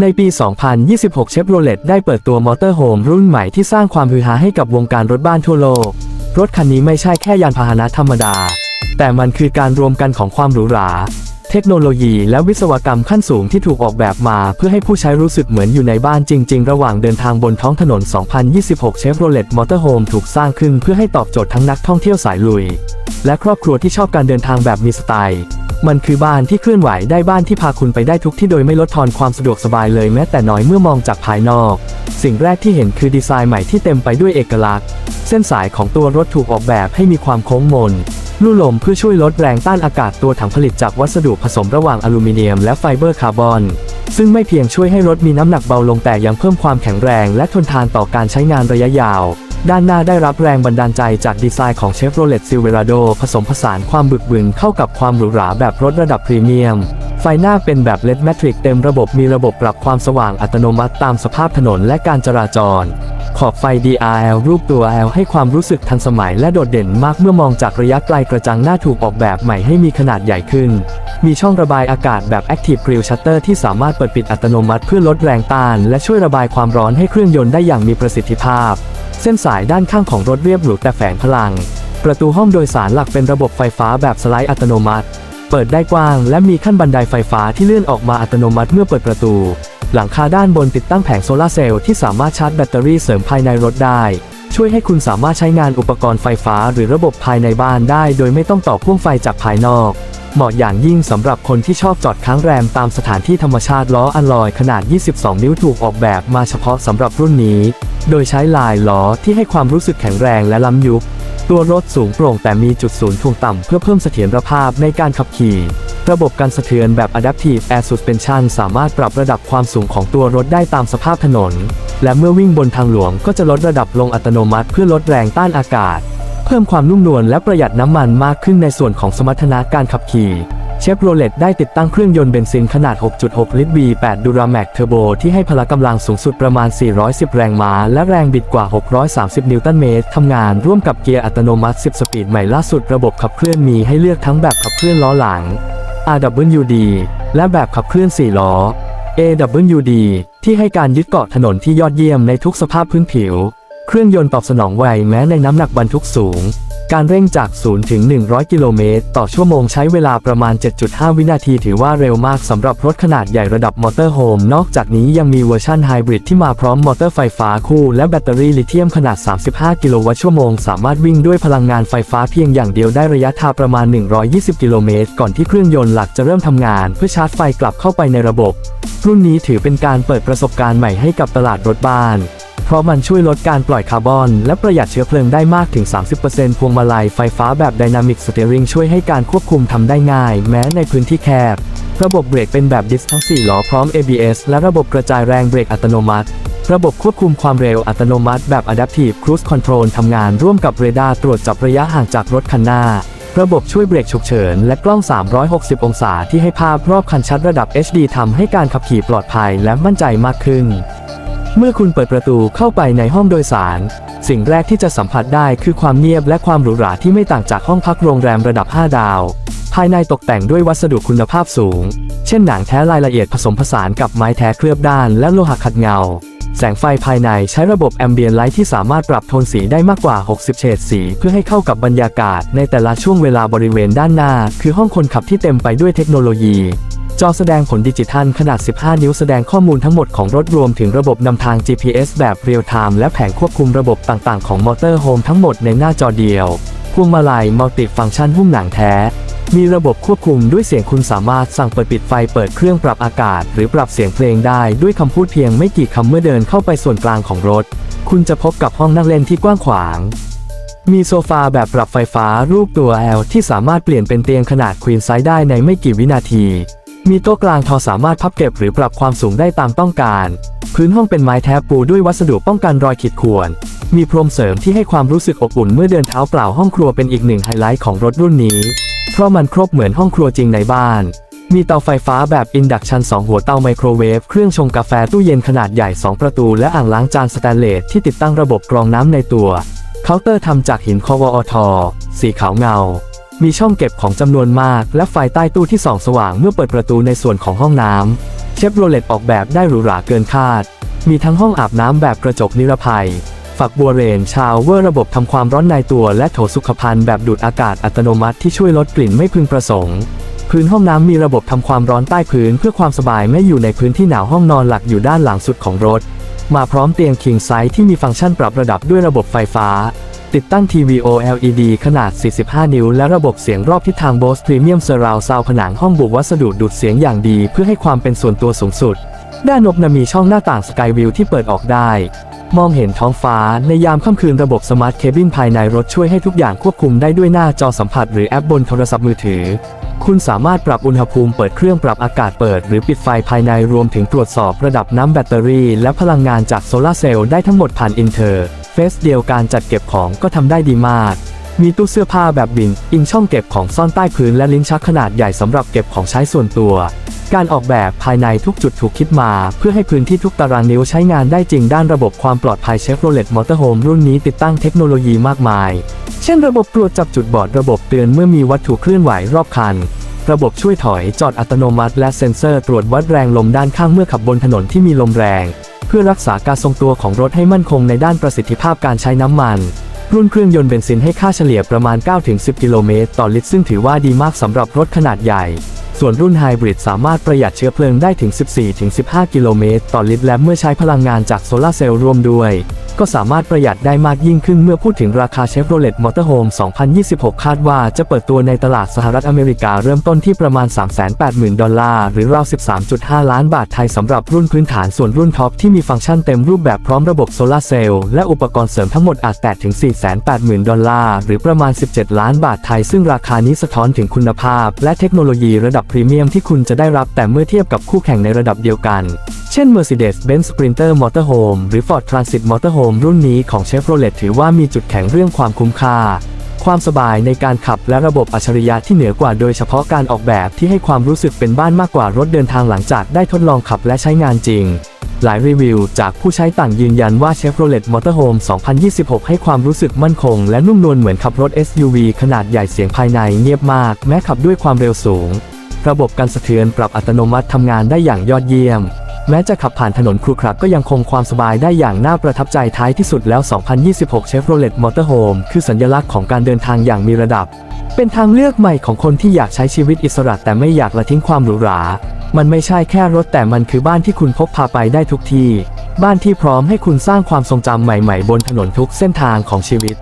ในปี 2026เชฟโรเลตได้เปิดตัวมอเตอร์โฮมรุ่นใหม่ที่สร้างความฮือฮาให้กับวงการรถบ้านทั่วโลก รถคันนี้ไม่ใช่แค่ยานพาหนะธรรมดา แต่มันคือการรวมกันของความหรูหรา เทคโนโลยีและวิศวกรรมขั้นสูงที่ถูกออกแบบมา เพื่อให้ผู้ใช้รู้สึกเหมือนอยู่ในบ้านจริง ๆ ระหว่างเดินทางบนท้องถนน 2026 Chevrolet Motorhome ถูกสร้างขึ้นเพื่อให้ตอบโจทย์ทั้งนักท่องเที่ยวสายลุย และครอบครัวที่ชอบการเดินทางแบบมีสไตล์ มันคือบ้านที่เคลื่อนไหวได้บ้านที่พาคุณไปได้ทุกที่โดยไม่ลดทอนความสะดวกสบายเลยแม้แต่น้อยเมื่อมองจากภายนอก สิ่งแรกที่เห็นคือดีไซน์ใหม่ที่เต็มไปด้วยเอกลักษณ์ เส้นสายของตัวรถถูกออกแบบให้มีความโค้งมนลู่ลมเพื่อช่วยลดแรงต้านอากาศตัวถังผลิตจากวัสดุผสมระหว่างอลูมิเนียมและไฟเบอร์คาร์บอน ซึ่งไม่เพียงช่วยให้รถมีน้ำหนักเบาลงแต่ยังเพิ่มความแข็งแรงและทนทานต่อการใช้งานระยะยาว ด้านหน้าได้รับแรงบันดาลใจจากดีไซน์ของ Chevrolet Silverado ผสมผสานความบึกบึนเข้ากับความหรูหราแบบรถระดับพรีเมียม ไฟหน้าเป็นแบบ LED Matrix เต็มระบบมีระบบปรับความสว่างอัตโนมัติตามสภาพถนนและการจราจร ขอบไฟ DRL รูปตัว L ให้ความรู้สึกทันสมัยและโดดเด่นมากเมื่อมองจากระยะไกลกระจังหน้าถูกออกแบบใหม่ให้มีขนาดใหญ่ขึ้น มีช่องระบายอากาศแบบ Active Grill Shutter ที่สามารถเปิดปิดอัตโนมัติเพื่อลดแรงต้าน และช่วยระบายความร้อนให้เครื่องยนต์ได้อย่างมีประสิทธิภาพ เส้นสายด้านข้างของรถเรียบหรูแต่แฝงพลัง ประตูห้องโดยสารหลักเป็นระบบไฟฟ้าแบบสไลด์อัตโนมัติ เปิดได้กว้างและมีขั้นบันไดไฟฟ้าที่เลื่อนออกมาอัตโนมัติเมื่อเปิดประตู หลังคาด้านบนติดตั้งแผงโซลาเซลล์ที่สามารถชาร์จแบตเตอรี่เสริมภายในรถได้ ช่วยให้คุณสามารถใช้งานอุปกรณ์ไฟฟ้าหรือระบบภายในบ้านได้ โดยไม่ต้องต่อพ่วงไฟจากภายนอก เหมาะอย่างยิ่งสำหรับคนที่ชอบจอดค้างแรมตามสถานที่ธรรมชาติล้ออัลลอยขนาด 22 นิ้วถูกออกแบบมาเฉพาะสำหรับรุ่นนี้ โดยใช้ลายล้อที่ให้ความรู้สึกแข็งแรงและล้ำยุค ตัวรถสูงโปร่งแต่มีจุดศูนย์ถ่วงต่ำเพื่อเพิ่มเสถียรภาพในการขับขี่ ระบบการสะเทือนแบบ Adaptive Air Suspension สามารถปรับระดับความสูงของตัวรถได้ตามสภาพถนน และเมื่อวิ่งบนทางหลวงก็จะลดระดับลงอัตโนมัติเพื่อลดแรงต้านอากาศ เพิ่มความนุ่มนวลและประหยัดน้ำมันมากขึ้นในส่วนของสมรรถนะการขับขี่เชฟโรเลตได้ติดตั้งเครื่องยนต์เบนซินขนาด 6.6 ลิตร V8 Duramax Turbo ที่ให้พละกำลังสูงสุดประมาณ 410 แรงม้า และแรงบิดกว่า 630 นิวตันเมตร ทำงานร่วมกับเกียร์อัตโนมัติ 10 สปีดใหม่ล่าสุดระบบขับเคลื่อนมีให้เลือกทั้งแบบขับเคลื่อนล้อหลัง RWD และแบบขับเคลื่อน 4 ล้อ AWD ที่ให้การยึดเกาะถนนที่ยอดเยี่ยมในทุกสภาพพื้นผิว เครื่องยนต์ตอบสนองไวแม้ในน้ำหนักบรรทุกสูง การเร่งจาก 0 ถึง 100 กิโลเมตร ต่อชั่วโมงใช้เวลาประมาณ 7.5 วินาทีถือว่าเร็วมากสำหรับรถขนาดใหญ่ระดับมอเตอร์โฮม นอกจากนี้ยังมีเวอร์ชันไฮบริดที่มาพร้อมมอเตอร์ไฟฟ้าคู่ และแบตเตอรี่ลิเธียมขนาด 35 กิโลวัตต์ชั่วโมง สามารถวิ่งด้วยพลังงานไฟฟ้าเพียงอย่างเดียวได้ระยะทางประมาณ 120 กิโลเมตร ก่อนที่เครื่องยนต์หลักจะเริ่มทำงาน เพื่อชาร์จไฟกลับเข้าไปในระบบ รุ่นนี้ถือเป็นการเปิดประสบการณ์ใหม่ให้กับตลาดรถบ้าน เพราะมันช่วยลดการปล่อยคาร์บอน และประหยัดเชื้อเพลิงได้มากถึง 30%พวงมาลัยไฟฟ้าแบบ Dynamic Steering ช่วยให้การควบคุมทำได้ง่าย แม้ในพื้นที่แคบ ระบบเบรกเป็นแบบดิสทั้ง 4 ล้อพร้อม ABS และระบบกระจายแรงเบรกอัตโนมัติระบบควบคุมความเร็วอัตโนมัติแบบ Adaptive Cruise Control ทำงานร่วมกับเรดาร์ตรวจจับระยะห่างจากรถคันหน้า ระบบช่วยเบรกฉุกเฉิน และกล้อง 360 องศาที่ให้ภาพรอบคันชัดระดับ HD ทำให้การขับขี่ปลอดภัยและมั่นใจมากขึ้น เมื่อคุณเปิดประตูเข้าไปในห้องโดยสาร สิ่งแรกที่จะสัมผัสได้คือความเงียบและความหรูหราที่ไม่ต่างจากห้องพักโรงแรมระดับ 5 ดาว ภายในตกแต่งด้วยวัสดุคุณภาพสูง เช่นหนังแท้รายละเอียดผสมผสานกับไม้แท้เคลือบด้านและโลหะขัดเงา แสงไฟภายในใช้ระบบแอมเบียนไลท์ที่สามารถปรับโทนสีได้มากกว่า 60 เฉดสี เพื่อให้เข้ากับบรรยากาศในแต่ละช่วงเวลาบริเวณด้านหน้า คือห้องคนขับที่เต็มไปด้วยเทคโนโลยี จอแสดงผลดิจิทัลขนาด 15 นิ้วแสดงข้อมูลทั้งหมดของรถรวมถึงระบบนำทาง GPS แบบเรียลไทม์และแผงควบคุมระบบต่างๆ ของมอเตอร์โฮมทั้งหมดในหน้าจอเดียว พวงมาลัยมัลติฟังก์ชันหุ้มหนังแท้ มีระบบควบคุมด้วยเสียงคุณสามารถสั่งเปิดปิดไฟเปิดเครื่องปรับอากาศ หรือปรับเสียงเพลงได้ด้วยคำพูดเพียงไม่กี่คำเมื่อเดินเข้าไปส่วนกลางของรถ คุณจะพบกับห้องนั่งเล่นที่กว้างขวางมีโซฟาแบบปรับไฟฟ้ารูปตัว L ที่สามารถเปลี่ยนเป็นเตียงขนาดควีนไซส์ได้ในไม่กี่วินาที มีโต๊ะกลางทอสามารถพับเก็บหรือปรับความสูงได้ตามต้องการ พื้นห้องเป็นไม้แท้ปูด้วยวัสดุป้องกันรอยขีดข่วน มีพรมเสริมที่ให้ความรู้สึกอบอุ่นเมื่อเดินเท้าเปล่าห้องครัวเป็นอีกหนึ่งไฮไลท์ของรถรุ่นนี้ เพราะมันครบเหมือนห้องครัวจริงในบ้าน มีเตาไฟฟ้าแบบอินดักชัน 2 หัวเตาไมโครเวฟ เครื่องชงกาแฟตู้เย็นขนาดใหญ่ 2 ประตู และอ่างล้างจานสแตนเลสที่ติดตั้งระบบกรองน้ำในตัว เคาน์เตอร์ทำจากหินคอวอทสีขาวเงา มีช่องเก็บของจำนวนมาก และไฟใต้ตู้ที่ส่องสว่างเมื่อเปิดประตูในส่วนของห้องน้ำเชฟโรเลตออกแบบได้หรูหราเกินคาด มีทั้งห้องอาบน้ำแบบกระจกนิรภัย ฝักบัวเรนชาวเวอร์ระบบทำความร้อนในตัวและโถสุขภัณฑ์แบบดูดอากาศอัตโนมัติที่ช่วยลดกลิ่นไม่พึงประสงค์พื้นห้องน้ำมีระบบทำความร้อนใต้พื้นเพื่อความสบายไม่อยู่ในพื้นที่หนาวห้องนอนหลักอยู่ด้านหลังสุดของรถ มาพร้อมเตียง King Size ที่มีฟังก์ชันปรับระดับด้วยระบบไฟฟ้า ติดตั้งทีวี OLED ขนาด 45 นิ้ว และระบบเสียงรอบทิศทาง Bose Premium Surround Sound ผนังห้องบุวัสดุดูดเสียงอย่างดี เพื่อให้ความเป็นส่วนตัวสูงสุด ด้านนบนมีช่องหน้าต่างสกายวิวที่เปิดออกได้ มองเห็นท้องฟ้าในยามค่ำคืนระบบสมาร์ทเคบินภายในรถช่วยให้ทุกอย่างควบคุมได้ด้วยหน้าจอสัมผัสหรือแอปบนโทรศัพท์มือถือ คุณสามารถปรับอุณหภูมิเปิดเครื่องปรับอากาศเปิด หรือปิดไฟภายในรวมถึงตรวจสอบระดับน้ำแบตเตอรี่ และพลังงานจากโซลาร์เซลล์ได้ทั้งหมดผ่านอินเทอร์ เฟสเดียวการจัดเก็บของก็ทำได้ดีมาก มีตู้เสื้อผ้าแบบบินอิงช่องเก็บของซ่อนใต้พื้นและลิ้นชักขนาดใหญ่สำหรับเก็บของใช้ส่วนตัว การออกแบบภายในทุกจุดถูกคิดมา เพื่อให้พื้นที่ทุกตารางนิ้วใช้งานได้จริงด้านระบบความปลอดภัย Chevrolet Motorhome รุ่นนี้ติดตั้งเทคโนโลยีมากมาย เช่นระบบตรวจจับจุดบอดระบบเตือนเมื่อมีวัตถุเคลื่อนไหวรอบคันระบบช่วยถอยจอดอัตโนมัติ และเซ็นเซอร์ตรวจวัดแรงลมด้านข้างเมื่อขับบนถนนที่มีลมแรง เพื่อรักษาการทรงตัวของรถให้มั่นคงในด้านประสิทธิภาพการใช้น้ำมัน รุ่นเครื่องยนต์เบนซินให้ค่าเฉลี่ยประมาณ 9-10 กิโลเมตรต่อลิตรซึ่งถือว่าดีมากสำหรับรถขนาดใหญ่ ส่วนรุ่นไฮบริดสามารถประหยัดเชื้อเพลิงได้ถึง 14-15 กิโลเมตรต่อลิตรและเมื่อใช้พลังงานจากโซลาร์เซลล์รวมด้วย ก็สามารถประหยัดได้มากยิ่งขึ้นเมื่อพูดถึงราคา Chevrolet Motorhome 2026 คาดว่าจะเปิดตัวในตลาดสหรัฐอเมริกาเริ่มต้นที่ประมาณ 380,000 ดอลลาร์ หรือราว 13.5 ล้านบาทไทยสำหรับรุ่นพื้นฐานส่วนรุ่นท็อปที่มีฟังก์ชันเต็มรูปแบบพร้อมระบบโซลาร์เซลล์และอุปกรณ์เสริมทั้งหมดอาจแตะถึง 480,000 ดอลลาร์ หรือประมาณ 17 ล้านบาทไทย ซึ่งราคานี้สะท้อนถึงคุณภาพ และเทคโนโลยีระดับพรีเมียมที่คุณจะได้รับแต่เมื่อเทียบกับคู่แข่งในระดับเดียวกัน ช่น Mercedes-Benz Sprinter Motorhome หรือ Ford Transit Motorhome รุ่นนี้ของ Chevrolet ถือว่ามีจุดแข็งเรื่องความคุ้มค่า ความสบายในการขับและระบบอัจฉริยะที่เหนือกว่าโดยเฉพาะการออกแบบที่ให้ความรู้สึกเป็นบ้านมากกว่ารถเดินทางหลังจากได้ทดลองขับและใช้งานจริง หลายรีวิวจากผู้ใช้ต่างยืนยันว่า Chevrolet Motorhome 2026 ให้ความรู้สึกมั่นคง และนุ่มนวลเหมือนขับรถ SUV ขนาดใหญ่เสียงภายในเงียบมาก แม้ขับด้วยความเร็วสูง ระบบการสะเทือนปรับอัตโนมัติทำงานได้อย่างยอดเยี่ยม แม้จะขับผ่านถนนครุขระก็ยังคงความสบายได้อย่างน่าประทับใจท้ายที่สุดแล้ว 2026 Chevrolet Motorhome คือสัญลักษณ์ของการเดินทางอย่างมีระดับ เป็นทางเลือกใหม่ของคนที่อยากใช้ชีวิตอิสระ แต่ไม่อยากละทิ้งความหรูหรา มันไม่ใช่แค่รถแต่มันคือบ้านที่คุณพกพาไปได้ทุกที่ บ้านที่พร้อมให้คุณสร้างความทรงจำใหม่ ๆ บนถนนทุกเส้นทางของชีวิต